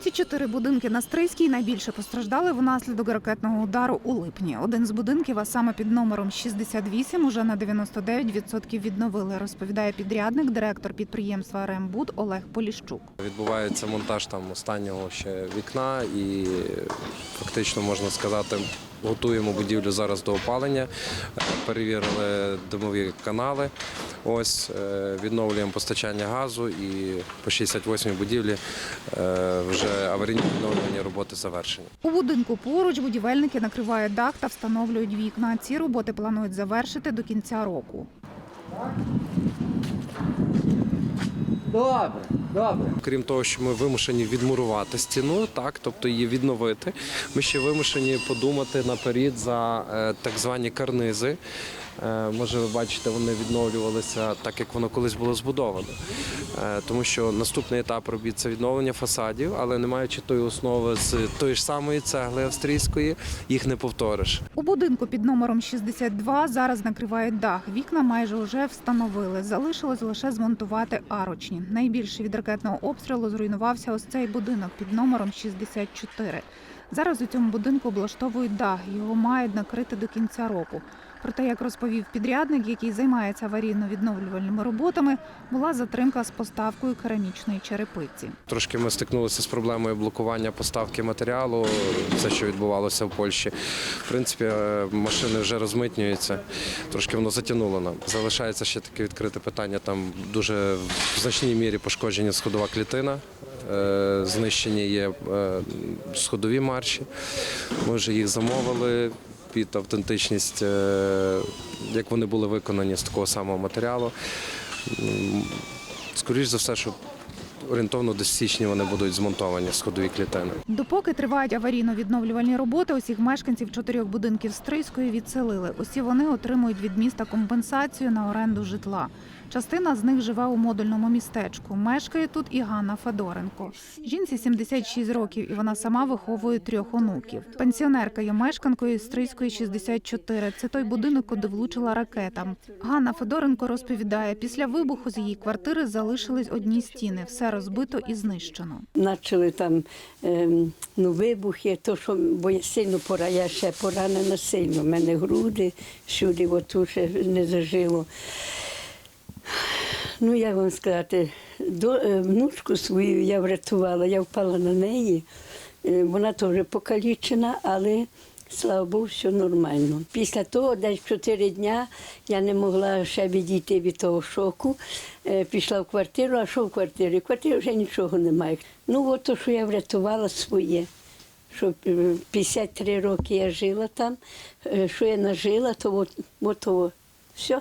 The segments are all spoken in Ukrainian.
Ці чотири будинки на Стрийській найбільше постраждали внаслідок ракетного удару у липні. Один з будинків, а саме під номером 68, уже на 99% відновили, розповідає підрядник, директор підприємства «Рембуд» Олег Поліщук. Відбувається монтаж там останнього ще вікна, і фактично можна сказати, готуємо будівлю зараз до опалення. Перевірили димові канали. Ось е, відновлюємо постачання газу і по 68-й будівлі е, вже аварійні відновлювані роботи завершені. У будинку поруч будівельники накривають дах та встановлюють вікна. Ці роботи планують завершити до кінця року. Добре, добре. Крім того, що ми вимушені відмурувати стіну, так тобто її відновити. Ми ще вимушені подумати наперед за е, так звані карнизи. Е, Може, ви бачите, вони відновлювалися так, як воно колись було збудовано. Е, Тому що наступний етап робіт це відновлення фасадів, але не маючи тої основи з тої ж самої цегли австрійської, їх не повториш. У будинку під номером 62 зараз накривають дах. Вікна майже вже встановили. Залишилось лише змонтувати арочні. Найбільше від ракетного обстрілу зруйнувався ось цей будинок під номером 64. Зараз у цьому будинку облаштовують дах. Його мають накрити до кінця року. Проте, як розповів підрядник, який займається аварійно-відновлювальними роботами, була затримка з поставкою керамічної черепиці. Трошки ми стикнулися з проблемою блокування поставки матеріалу, це що відбувалося в Польщі. В принципі, е, машини вже розмитнюються, трошки воно затягнуло нам. Залишається ще таке відкрите питання. Там дуже в значній мірі пошкодження сходова клітина. е, Знищені є е, сходові марші. Ми вже їх замовили під автентичність, е, як вони були виконані з такого самого матеріалу. Скоріше за все, що орієнтовно десь в січні вони будуть змонтовані сходові клітини. Допоки тривають аварійно-відновлювальні роботи, усіх мешканців чотирьох будинків Стрийської відселили. Усі вони отримують від міста компенсацію на оренду житла. Частина з них живе у модульному містечку. Мешкає тут і Ганна Федоренко. Жінці 76 років, і вона сама виховує трьох онуків. Пенсіонерка є мешканкою Стрийської 64. Це той будинок, куди влучила ракета. Ганна Федоренко розповідає, після вибуху з її квартири залишились одні стіни. Все розбито і знищено. Почали там ем, ну, вибухи, то, що, бо я сильно пора, я ще поранена сильно. У мене груди, всюди отут ще не зажило. Ну, як вам сказати, до, е, внучку свою я врятувала, я впала на неї. Е, Вона теж покалічена, але слава Богу, все нормально. Після того, десь чотири дня, я не могла ще відійти від того шоку. Е, Пішла в квартиру, а що в квартирі? В квартирі вже нічого немає. Ну, от то, що я врятувала своє. Що е, 53 роки я жила там, е, що я нажила, то от, от от, Все.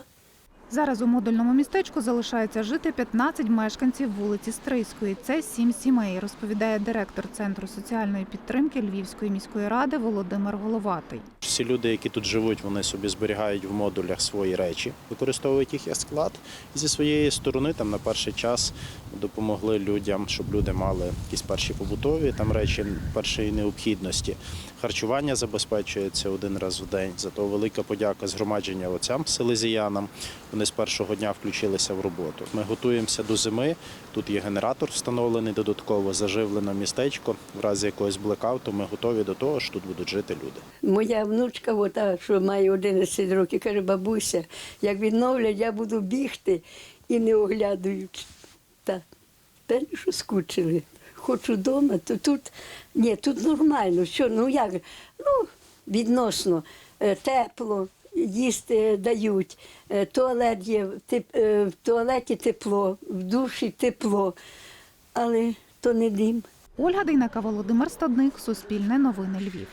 Зараз у модульному містечку залишається жити 15 мешканців вулиці Стрийської. Це сім сімей, розповідає директор центру соціальної підтримки Львівської міської ради Володимир Головатий. Всі люди, які тут живуть, вони собі зберігають в модулях свої речі, використовують їх як склад. І зі своєї сторони, там на перший час допомогли людям, щоб люди мали якісь перші побутові там речі першої необхідності. Харчування забезпечується один раз в день. Зато велика подяка згромадження отцям селезіянам. Вони з першого дня включилися в роботу. Ми готуємося до зими. Тут є генератор встановлений додатково, заживлено містечко. В разі якогось блекауту ми готові до того, що тут будуть жити люди. Моя внучка, ота, що має 11 років, каже, бабуся, як відновлять, я буду бігти і не оглядуючи. Та, та що скучили. Хочу вдома, то тут ні, тут нормально. Що, ну як? Ну, відносно е, тепло, їсти дають, е, туалет є, е, в туалеті тепло, в душі тепло, але то не дім. Ольга Дейнека, Володимир Стадник, Суспільне новини Львів.